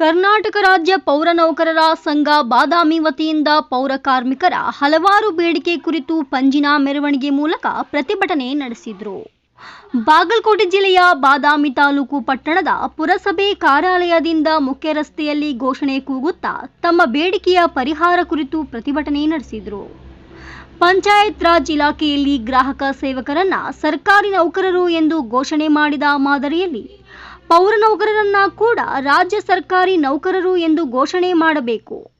ಕರ್ನಾಟಕ ರಾಜ್ಯ ಪೌರ ನೌಕರರ ಸಂಘ ಬಾದಾಮಿ ವತಿಯಿಂದ ಪೌರ ಕಾರ್ಮಿಕರ ಹಲವಾರು ಬೇಡಿಕೆ ಕುರಿತು ಪಂಜಿನ ಮೆರವಣಿಗೆ ಮೂಲಕ ಪ್ರತಿಭಟನೆ ನಡೆಸಿದರು. ಬಾಗಲಕೋಟೆ ಜಿಲ್ಲೆಯ ಬಾದಾಮಿ ತಾಲೂಕು ಪಟ್ಟಣದ ಪುರಸಭೆ ಕಾರ್ಯಾಲಯದಿಂದ ಮುಖ್ಯ ರಸ್ತೆಯಲ್ಲಿ ಘೋಷಣೆ ಕೂಗುತ್ತಾ ತಮ್ಮ ಬೇಡಿಕೆಯ ಪರಿಹಾರ ಕುರಿತು ಪ್ರತಿಭಟನೆ ನಡೆಸಿದರು. ಪಂಚಾಯತ್ ರಾಜ್ ಇಲಾಖೆಯಲ್ಲಿ ಗ್ರಾಹಕ ಸೇವಕರನ್ನ ಸರ್ಕಾರಿ ನೌಕರರು ಎಂದು ಘೋಷಣೆ ಮಾಡಿದ ಮಾದರಿಯಲ್ಲಿ ಪೌರ ನೌಕರರನ್ನ ಕೂಡ ರಾಜ್ಯ ಸರ್ಕಾರಿ ನೌಕರರು ಎಂದು ಘೋಷಣೆ ಮಾಡಬೇಕು.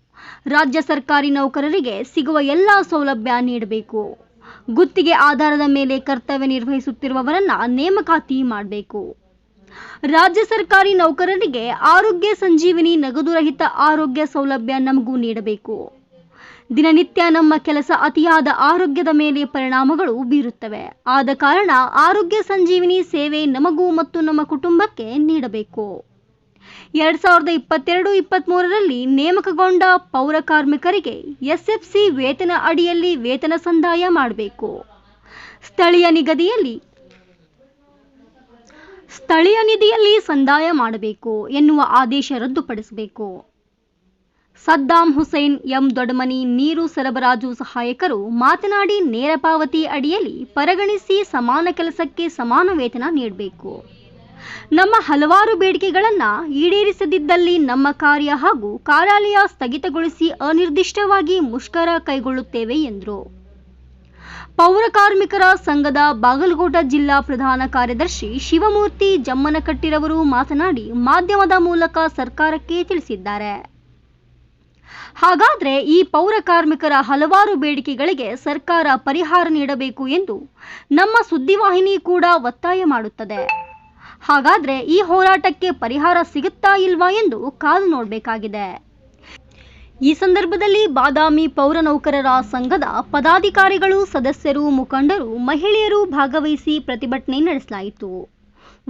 ರಾಜ್ಯ ಸರ್ಕಾರಿ ನೌಕರರಿಗೆ ಸಿಗುವ ಎಲ್ಲ ಸೌಲಭ್ಯ ನೀಡಬೇಕು. ಗುತ್ತಿಗೆ ಆಧಾರದ ಮೇಲೆ ಕರ್ತವ್ಯ ನಿರ್ವಹಿಸುತ್ತಿರುವವರನ್ನ ನೇಮಕಾತಿ ಮಾಡಬೇಕು. ರಾಜ್ಯ ಸರ್ಕಾರಿ ನೌಕರರಿಗೆ ಆರೋಗ್ಯ ಸಂಜೀವಿನಿ ನಗದುರಹಿತ ಆರೋಗ್ಯ ಸೌಲಭ್ಯ ನಮಗೂ ನೀಡಬೇಕು. ದಿನನಿತ್ಯ ನಮ್ಮ ಕೆಲಸ ಅತಿಯಾದ ಆರೋಗ್ಯದ ಮೇಲೆ ಪರಿಣಾಮಗಳು ಬೀರುತ್ತವೆ. ಆದ ಕಾರಣ ಆರೋಗ್ಯ ಸಂಜೀವಿನಿ ಸೇವೆ ನಮಗೂ ಮತ್ತು ನಮ್ಮ ಕುಟುಂಬಕ್ಕೆ ನೀಡಬೇಕು. ಎರಡ್ ಸಾವಿರದ ಇಪ್ಪತ್ತೆರಡು ಇಪ್ಪತ್ತ್ಮೂರರಲ್ಲಿ ನೇಮಕಗೊಂಡ ಪೌರ ಕಾರ್ಮಿಕರಿಗೆ ಎಸ್ಎಫ್ಸಿ ವೇತನ ಅಡಿಯಲ್ಲಿ ವೇತನ ಸಂದಾಯ ಮಾಡಬೇಕು. ಸ್ಥಳೀಯ ನಿಗದಿಯಲ್ಲಿ, ಸ್ಥಳೀಯ ನಿಧಿಯಲ್ಲಿ ಸಂದಾಯ ಮಾಡಬೇಕು ಎನ್ನುವ ಆದೇಶ ರದ್ದುಪಡಿಸಬೇಕು. ಸದ್ದಾಂ ಹುಸೇನ್ ಎಂ ದೊಡಮನಿ ನೀರು ಸರಬರಾಜು ಸಹಾಯಕರು ಮಾತನಾಡಿ ನೇರ ಪಾವತಿ ಅಡಿಯಲ್ಲಿ ಪರಿಗಣಿಸಿ ಸಮಾನ ಕೆಲಸಕ್ಕೆ ಸಮಾನ ವೇತನ ನೀಡಬೇಕು. ನಮ್ಮ ಹಲವಾರು ಬೇಡಿಕೆಗಳನ್ನು ಈಡೇರಿಸದಿದ್ದಲ್ಲಿ ನಮ್ಮ ಕಾರ್ಯ ಹಾಗೂ ಕಾರ್ಯಾಲಯ ಸ್ಥಗಿತಗೊಳಿಸಿ ಅನಿರ್ದಿಷ್ಟವಾಗಿ ಮುಷ್ಕರ ಕೈಗೊಳ್ಳುತ್ತೇವೆ ಎಂದರು. ಪೌರ ಕಾರ್ಮಿಕರ ಸಂಘದ ಬಾಗಲಕೋಟ ಜಿಲ್ಲಾ ಪ್ರಧಾನ ಕಾರ್ಯದರ್ಶಿ ಶಿವಮೂರ್ತಿ ಜಮ್ಮನಕಟ್ಟಿರವರು ಮಾತನಾಡಿ ಮಾಧ್ಯಮದ ಮೂಲಕ ಸರ್ಕಾರಕ್ಕೆ ತಿಳಿಸಿದ್ದಾರೆ. ಹಾಗಾದ್ರೆ ಈ ಪೌರ ಕಾರ್ಮಿಕರ ಹಲವಾರು ಬೇಡಿಕೆಗಳಿಗೆ ಸರ್ಕಾರ ಪರಿಹಾರ ನೀಡಬೇಕು ಎಂದು ನಮ್ಮ ಸುದ್ದಿವಾಹಿನಿ ಕೂಡ ಒತ್ತಾಯ ಮಾಡುತ್ತದೆ. ಹಾಗಾದ್ರೆ ಈ ಹೋರಾಟಕ್ಕೆ ಪರಿಹಾರ ಸಿಗುತ್ತಾ ಇಲ್ವಾ ಎಂದು ಕಾದು ನೋಡಬೇಕಾಗಿದೆ. ಈ ಸಂದರ್ಭದಲ್ಲಿ ಬಾದಾಮಿ ಪೌರ ನೌಕರರ ಸಂಘದ ಪದಾಧಿಕಾರಿಗಳು, ಸದಸ್ಯರು, ಮುಖಂಡರು, ಮಹಿಳೆಯರು ಭಾಗವಹಿಸಿ ಪ್ರತಿಭಟನೆ ನಡೆಸಲಾಯಿತು.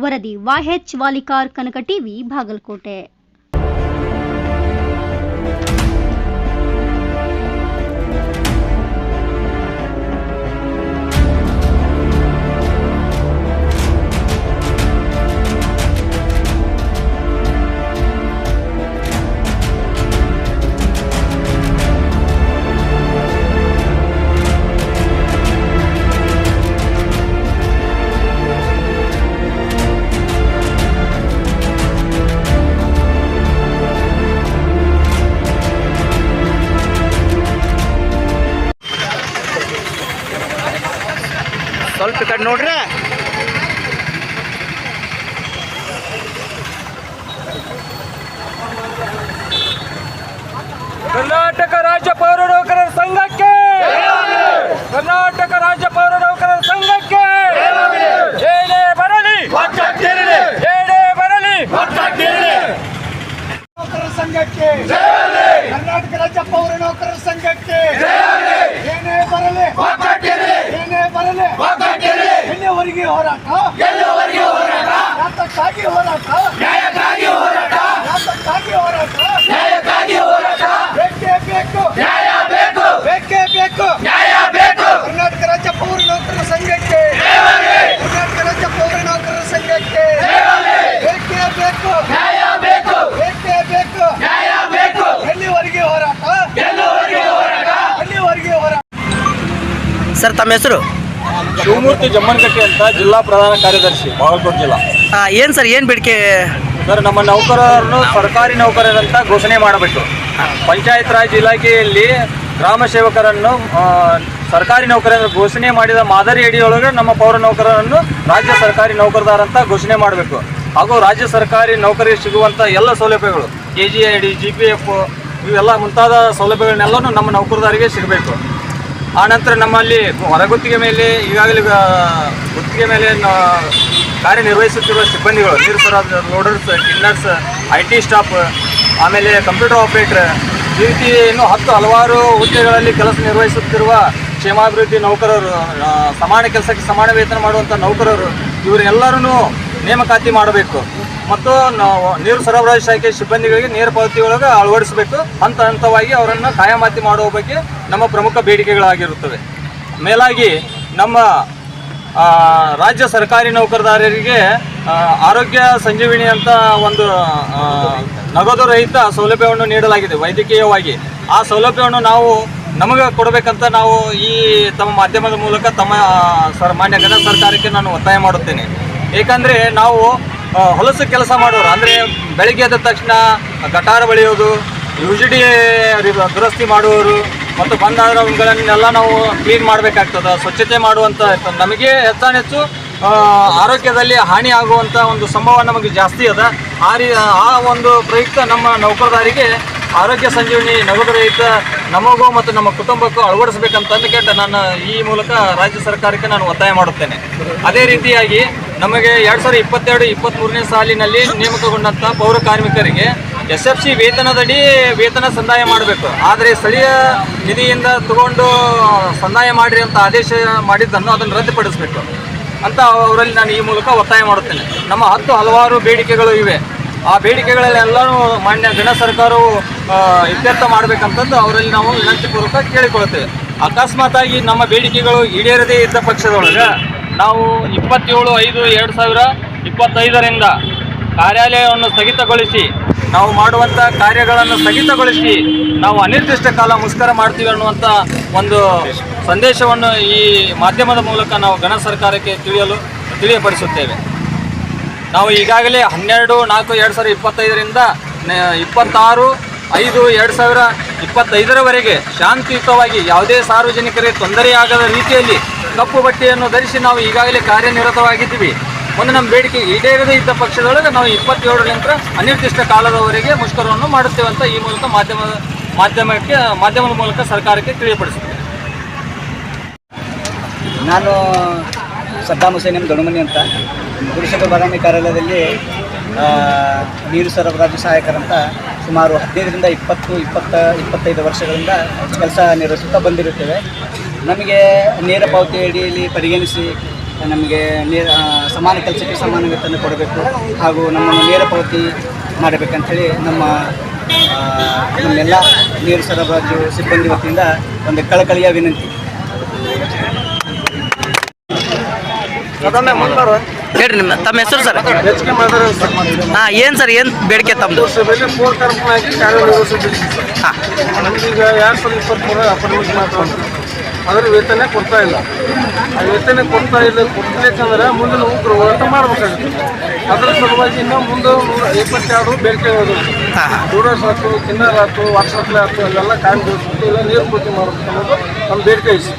ವರದಿ ವಾಹೆಚ್ ವಾಲಿಕಾರ್ ಕನಕ ಟಿವಿ, ಬಾಗಲಕೋಟೆ. ಸ್ವಲ್ಪ ಕಡೆ ನೋಡ್ರಿ. ಕರ್ನಾಟಕ ರಾಜ್ಯ ಪೌರ ನೌಕರರ ಸಂಘಕ್ಕೆ ಕರ್ನಾಟಕ ರಾಜ್ಯ ಪೌರ ನೌಕರರ ಸಂಘಕ್ಕೆ ಏನೇ ಬರಲಿ ಏನೇ ಬರಲಿ ನೌಕರರ ಸಂಘಕ್ಕೆ ಕರ್ನಾಟಕ ರಾಜ್ಯ ಪೌರ ನೌಕರರ ಸಂಘಕ್ಕೆ ಏನೇ ಬರಲಿ ಏನೇ ಬರಲಿ ಎಲ್ಲಿಯವರೆಗೆ ಹೋರಾಟ. ಯಾತಕ್ಕಾಗಿ ಹೋರಾಟ. ಯಾತಕ್ಕಾಗಿ ಹೋರಾಟ. ಬೇಕೇ ಬೇಕು. ಬೇಕು. ಬೇಕೇ ಬೇಕು. ನ್ಯಾಯ ಬೇಕು. ಕರ್ನಾಟಕ ರಾಜ್ಯ ಪೌರ ನೌಕರರ ಸಂಘಕ್ಕೆ. ಕರ್ನಾಟಕ ರಾಜ್ಯ ಪೌರ ನೌಕರರ ಸಂಘಕ್ಕೆ. ಬೇಕೇ ಬೇಕು. ಬೇಕು. ಬೇಕೇ ಬೇಕು. ನ್ಯಾಯ ಬೇಕು. ಎಲ್ಲಿವರೆಗೆ ಹೋರಾಟ? ಎಲ್ಲಿವರೆಗೆ ಹೋರಾಟ? ಸರ್ ತಮ್ಮ ಹೆಸರು? ಶಿವಮೂರ್ತಿ ಜಮ್ಮನಕಟ್ಟಿ ಅಂತ ಜಿಲ್ಲಾ ಪ್ರಧಾನ ಕಾರ್ಯದರ್ಶಿ ಬಾಗಲಕೋಟೆ ಜಿಲ್ಲಾ. ಏನು ಸರ್ ಏನು ಬೇಡಿಕೆ? ಸರ್ ನಮ್ಮ ನೌಕರರನ್ನು ಸರ್ಕಾರಿ ನೌಕರರಂತ ಘೋಷಣೆ ಮಾಡಬೇಕು. ಪಂಚಾಯತ್ ರಾಜ್ ಇಲಾಖೆಯಲ್ಲಿ ಗ್ರಾಮ ಸೇವಕರನ್ನು ಸರ್ಕಾರಿ ನೌಕರರ ಘೋಷಣೆ ಮಾಡಿದ ಮಾದರಿ ಅಡಿಯೊಳಗೆ ನಮ್ಮ ಪೌರ ನೌಕರರನ್ನು ರಾಜ್ಯ ಸರ್ಕಾರಿ ನೌಕರದಾರಂತ ಘೋಷಣೆ ಮಾಡಬೇಕು. ಹಾಗೂ ರಾಜ್ಯ ಸರ್ಕಾರಿ ನೌಕರಿಗೆ ಸಿಗುವಂಥ ಎಲ್ಲ ಸೌಲಭ್ಯಗಳು K G I D G P F ಇವೆಲ್ಲ ಮುಂತಾದ ಸೌಲಭ್ಯಗಳನ್ನೆಲ್ಲನೂ ನಮ್ಮ ನೌಕರದಾರಿಗೆ ಸಿಗಬೇಕು. ಆನಂತರ ನಮ್ಮಲ್ಲಿ ಹೊರಗುತ್ತಿಗೆ ಮೇಲೆ ಈಗಾಗಲೇ ಗುತ್ತಿಗೆ ಮೇಲೆ ಕಾರ್ಯನಿರ್ವಹಿಸುತ್ತಿರುವ ಸಿಬ್ಬಂದಿಗಳು, ನೀರು ಸರಬರಾಜು loaders cleaners I T staff ಆಮೇಲೆ ಕಂಪ್ಯೂಟರ್ ಆಪರೇಟರ್ ಈ ರೀತಿ ಇನ್ನೂ ಹತ್ತು ಹಲವಾರು ಹುದ್ದೆಗಳಲ್ಲಿ ಕೆಲಸ ನಿರ್ವಹಿಸುತ್ತಿರುವ ಕ್ಷೇಮಾಭಿವೃದ್ಧಿ ನೌಕರರು ಸಮಾನ ಕೆಲಸಕ್ಕೆ ಸಮಾನ ವೇತನ ಮಾಡುವಂಥ ನೌಕರರು ಇವರೆಲ್ಲರೂ ನೇಮಕಾತಿ ಮಾಡಬೇಕು. ಮತ್ತು ನಾವು ನೀರು ಸರಬರಾಜು ಶಾಖೆ ಸಿಬ್ಬಂದಿಗಳಿಗೆ ನೇರ ಪಾವತಿ ಒಳಗೆ ಅಳವಡಿಸಬೇಕು. ಹಂತ ಹಂತವಾಗಿ ಅವರನ್ನು ಕಾಯಮಾತಿ ಮಾಡುವ ಬಗ್ಗೆ ನಮ್ಮ ಪ್ರಮುಖ ಬೇಡಿಕೆಗಳಾಗಿರುತ್ತವೆ. ಮೇಲಾಗಿ ನಮ್ಮ ರಾಜ್ಯ ಸರ್ಕಾರಿ ನೌಕರದಾರರಿಗೆ ಆರೋಗ್ಯ ಸಂಜೀವಿನಿ ಅಂತ ಒಂದು ನಗದು ರಹಿತ ಸೌಲಭ್ಯವನ್ನು ನೀಡಲಾಗಿದೆ ವೈದ್ಯಕೀಯವಾಗಿ. ಆ ಸೌಲಭ್ಯವನ್ನು ನಾವು ನಮಗೆ ಕೊಡಬೇಕಂತ ನಾವು ಈ ತಮ್ಮ ಮಾಧ್ಯಮದ ಮೂಲಕ ತಮ್ಮ ಸರ್, ಮಾನ್ಯ ಸರ್ಕಾರಕ್ಕೆ ನಾನು ಒತ್ತಾಯ ಮಾಡುತ್ತೇನೆ. ಏಕೆಂದರೆ ನಾವು ಹೊಲಸು ಕೆಲಸ ಮಾಡೋರು. ಅಂದರೆ ಬೆಳಗ್ಗೆ ಎದ್ದ ತಕ್ಷಣ ಗಟಾರ ಬಳಿಯೋದು ಯು ಜಿ ಡಿ ದುರಸ್ತಿ ಮಾಡುವವರು, ಮತ್ತು ಬಂದಾದವುಗಳನ್ನೆಲ್ಲ ನಾವು ಕ್ಲೀನ್ ಮಾಡಬೇಕಾಗ್ತದೆ, ಸ್ವಚ್ಛತೆ ಮಾಡುವಂಥ ಇರ್ತದೆ. ನಮಗೆ ಹೆಚ್ಚಾನೆಚ್ಚು ಆರೋಗ್ಯದಲ್ಲಿ ಹಾನಿ ಆಗುವಂಥ ಒಂದು ಸಂಭವ ನಮಗೆ ಜಾಸ್ತಿ ಅದ. ಆ ರೀ ಆ ಒಂದು ಪ್ರಯುಕ್ತ ನಮ್ಮ ನೌಕರದಾರಿಗೆ ಆರೋಗ್ಯ ಸಂಜೀವಿನಿ ನಗದು ರಹಿತ ನಮಗೂ ಮತ್ತು ನಮ್ಮ ಕುಟುಂಬಕ್ಕೂ ಅಳವಡಿಸಬೇಕಂತಂದು ಕೇಟ ನಾನು ಈ ಮೂಲಕ ರಾಜ್ಯ ಸರ್ಕಾರಕ್ಕೆ ನಾನು ಒತ್ತಾಯ ಮಾಡುತ್ತೇನೆ. ಅದೇ ರೀತಿಯಾಗಿ ನಮಗೆ ಎರಡು ಸಾವಿರದ ಇಪ್ಪತ್ತೆರಡು ಇಪ್ಪತ್ತ್ಮೂರನೇ ಸಾಲಿನಲ್ಲಿ ನೇಮಕಗೊಂಡಂಥ ಪೌರ ಕಾರ್ಮಿಕರಿಗೆ ಎಸ್ ಎಫ್ ಸಿ ವೇತನದಡಿ ವೇತನ ಸಂದಾಯ ಮಾಡಬೇಕು. ಆದರೆ ಸ್ಥಳೀಯ ನಿಧಿಯಿಂದ ತಗೊಂಡು ಸಂದಾಯ ಮಾಡಿರಿ ಅಂತ ಆದೇಶ ಮಾಡಿದ್ದನ್ನು ಅದನ್ನು ರದ್ದುಪಡಿಸಬೇಕು. ಅಂತ ಅವರಲ್ಲಿ ನಾನು ಈ ಮೂಲಕ ಒತ್ತಾಯ ಮಾಡುತ್ತೇನೆ. ನಮ್ಮ ಹತ್ತು ಹಲವಾರು ಬೇಡಿಕೆಗಳು ಇವೆ. ಆ ಬೇಡಿಕೆಗಳಲ್ಲೆಲ್ಲರೂ ಮಾನ್ಯ ಗಣ ಸರ್ಕಾರವು ಇತ್ಯರ್ಥ ಮಾಡಬೇಕಂತಂದು ಅವರಲ್ಲಿ ನಾವು ವಿನಂತಿಪೂರ್ವಕ ಕೇಳಿಕೊಳ್ಳುತ್ತೇವೆ. ಅಕಸ್ಮಾತಾಗಿ ನಮ್ಮ ಬೇಡಿಕೆಗಳು ಈಡೇರದೇ ಇದ್ದ ಪಕ್ಷದೊಳಗೆ ನಾವು ಇಪ್ಪತ್ತೇಳು ಐದು ಎರಡು ಸಾವಿರ ಇಪ್ಪತ್ತೈದರಿಂದ ಕಾರ್ಯಾಲಯವನ್ನು ಸ್ಥಗಿತಗೊಳಿಸಿ, ನಾವು ಮಾಡುವಂಥ ಕಾರ್ಯಗಳನ್ನು ಸ್ಥಗಿತಗೊಳಿಸಿ, ನಾವು ಅನಿರ್ದಿಷ್ಟ ಕಾಲ ಮುಷ್ಕರ ಮಾಡ್ತೀವಿ ಅನ್ನುವಂಥ ಒಂದು ಸಂದೇಶವನ್ನು ಈ ಮಾಧ್ಯಮದ ಮೂಲಕ ನಾವು ಗಣ ಸರ್ಕಾರಕ್ಕೆ ತಿಳಿಯಲು ತಿಳಿಯಪಡಿಸುತ್ತೇವೆ. ನಾವು ಈಗಾಗಲೇ ಹನ್ನೆರಡು, ನಾಲ್ಕು, ಎರಡು ಸಾವಿರದ ಇಪ್ಪತ್ತೈದರಿಂದ ಇಪ್ಪತ್ತಾರು, ಐದು, ಎರಡು ಸಾವಿರ ಇಪ್ಪತ್ತೈದರವರೆಗೆ ಶಾಂತಿಯುತವಾಗಿ ಯಾವುದೇ ಸಾರ್ವಜನಿಕರಿಗೆ ತೊಂದರೆಯಾಗದ ರೀತಿಯಲ್ಲಿ ಕಪ್ಪು ಬಟ್ಟೆಯನ್ನು ಧರಿಸಿ ನಾವು ಈಗಾಗಲೇ ಕಾರ್ಯನಿರತವಾಗಿದ್ದೀವಿ. ಒಂದು ನಮ್ಮ ಬೇಡಿಕೆ ಈಡೇರದೇ ಇದ್ದ ಪಕ್ಷದೊಳಗೆ ನಾವು ಇಪ್ಪತ್ತೇಳರಿಂದ ಅನಿರ್ದಿಷ್ಟ ಕಾಲದವರೆಗೆ ಮುಷ್ಕರವನ್ನು ಮಾಡುತ್ತೇವೆ ಅಂತ ಈ ಮೂಲಕ ಮಾಧ್ಯಮ, ಮಾಧ್ಯಮಕ್ಕೆ, ಮಾಧ್ಯಮದ ಮೂಲಕ ಸರ್ಕಾರಕ್ಕೆ ತಿಳಿಯಪಡಿಸುತ್ತೇವೆ. ನಾನು ಸದ್ದಾಮ್ ಹುಸೇನ್ ಎಂ ದೊಣಮನಿ ಅಂತ. ಪುರುಷಕ ಬಾದಾಮಿ ಕಾರ್ಯಾಲಯದಲ್ಲಿ ನೀರು ಸರಬರಾಜು ಸಹಾಯಕರಂತ ಸುಮಾರು ಹದಿನೈದರಿಂದ ಇಪ್ಪತ್ತು, ಇಪ್ಪತ್ತ, ಇಪ್ಪತ್ತೈದು ವರ್ಷಗಳಿಂದ ಕೆಲಸ ನಿರ್ವಹಿಸುತ್ತಾ ಬಂದಿರುತ್ತೇವೆ. ನಮಗೆ ನೇರ ಪಾವತಿ ಅಡಿಯಲ್ಲಿ ಪರಿಗಣಿಸಿ ನಮಗೆ ನೇರ ಸಮಾನ ಕೆಲಸಕ್ಕೆ ಸಮಾನ ವೇತನ ಕೊಡಬೇಕು ಹಾಗೂ ನಮ್ಮನ್ನು ನೇರ ಪಾವತಿ ಮಾಡಬೇಕಂಥೇಳಿ ನಮ್ಮ ನಮ್ಮೆಲ್ಲ ನೀರು ಸರಬರಾಜು ಸಿಬ್ಬಂದಿ ವತಿಯಿಂದ ಒಂದು ಕಳಕಳಿಯ ವಿನಂತಿ. ಹೇಳ್ರಿ ನಿಮ್ಮ ತಮ್ಮ ಹೆಸರು sir? H K Madar sir ಹಾಂ ಏನು ಸರ್ ಏನು ಬೇಡಿಕೆ ತಮ್ಮದು ಹಾಂ. ಅದ್ರ ವೇತನ ಕೊಡ್ತಾ ಇಲ್ಲ. ಆ ವೇತನ ಕೊಡ್ತಾ ಇಲ್ಲ ಕೊಡ್ಬೇಕಂದ್ರೆ ಮುಂದೆ ನಾವು ಹೋರಾಟ ಮಾಡ್ಬೇಕಾಗುತ್ತೆ. ಅದರ ಸಲುವಾಗಿ ಇನ್ನೂ ಮುಂದೆ ನೂರ ಇಪ್ಪತ್ತೆರಡು ಬೇಡಿಕೆ ಹೋಗುತ್ತೆ ಸ್ಟೂಡೆಂಟ್ಸ್ ಆಯ್ತು ಕಿನ್ನರ್ ಆಯ್ತು ವಾಟ್ಸಪ್ಲೆ ಆಯ್ತು ಅಲ್ಲೆಲ್ಲ ಕಾರ್ಮಿಕರು ಇಲ್ಲ ನೀರು ಪೂರ್ತಿ ಮಾಡಬೇಕು ಅನ್ನೋದು ನಮ್ಮ ಬೇಡಿಕೆ ಐತಿ